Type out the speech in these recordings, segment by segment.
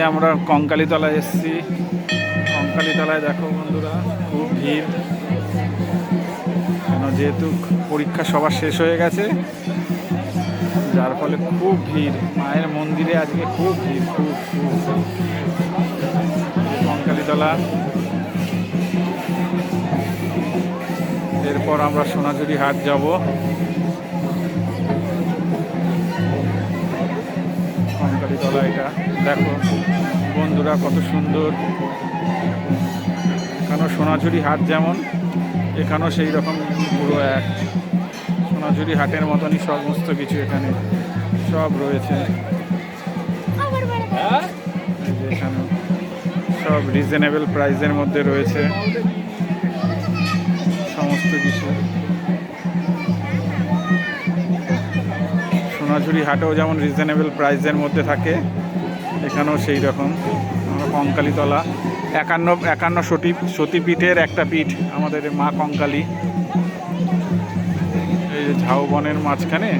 আজকে আমরা কঙ্কালীতলায় এসেছি। কঙ্কালীতলায় দেখো বন্ধুরা, খুব ভিড়। কেন যেহেতু পরীক্ষা সবার শেষ হয়ে গেছে, যার ফলে খুব ভিড়। মায়ের মন্দিরে আজকে খুব ভিড়, খুব খুব কঙ্কালীতলা। এরপর আমরা সোনাঝুরি হাট যাব। কঙ্কালীতলা এটা। দেখো, বন্ধুরা কত সুন্দর। এখানেও সোনাঝুরি হাট যেমন, এখানেও সেই রকম পুরো এক। সোনাঝুরি হাটের মতনই সমস্ত কিছু এখানে সব রয়েছে। এখানে সব রিজনেবল প্রাইসের মধ্যে রয়েছে। সমস্ত কিছু। সোনাঝুরি হাটেও যেমন রিজনেবল প্রাইসের মধ্যে থাকে, এখানেও সেই রকম। আমরা কঙ্কালীতলা, একান্ন একান্ন সতী, সতীপীঠের একটা পীঠ আমাদের মা কঙ্কালী। এই যে ঝাউবনের মাঝখানে।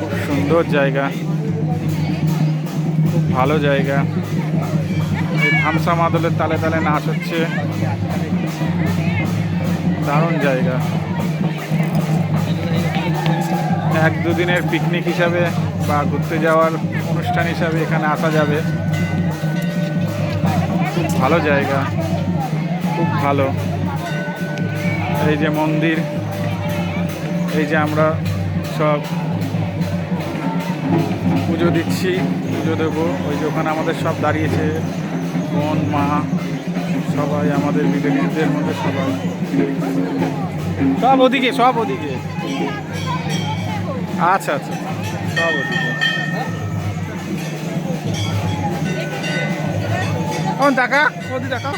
খুব সুন্দর জায়গা। খুব ভালো জায়গা। এই থামসা মাদলের তালে তালে নাচ হচ্ছে। দারুণ জায়গা। এক দুদিনের পিকনিক হিসাবে বা ঘুরতে যাওয়ার অনুষ্ঠান হিসাবে এখানে আসা যাবে। খুব ভালো জায়গা, খুব ভালো। এই যে মন্দির, এই যে আমরা সব পুজো দিচ্ছি, পুজো দেবো। ওই যে ওখানে আমাদের সব দাঁড়িয়েছে, বোন, মা, সবাই আমাদের রিলেটিভদের মধ্যে সবাই। সব ওদিকে সব ওদিকে। আচ্ছা আচ্ছা। কোন টাকা ওদি টাকা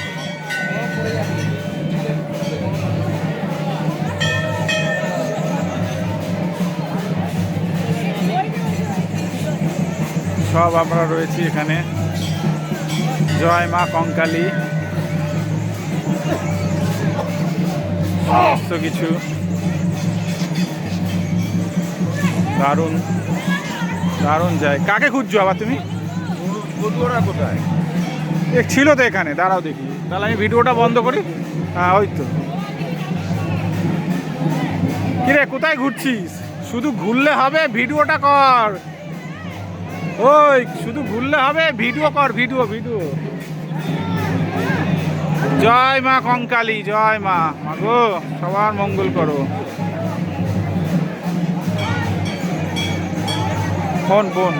সব আমরা রয়েছি এখানে। জয় মা কঙ্কালী। সমস্ত কিছু। দারুণ দারুণ যায়। কাকে খুঁজছো আবার তুমি? কোথায়? এ ছিল তো এখানে দাঁড়াও দেখি। তাহলে আমি ভিডিওটা বন্ধ করি। হ্যাঁ ওই তো। কিরে কোথায় ঘুরছিস? শুধু ঘুরলে হবে ভিডিওটা কর। ওই শুধু ঘুরলে হবে ভিডিও কর ভিডিও ভিডিও। জয় মা কঙ্কালী জয় মা। মা গো সবার মঙ্গল করো। Phone phone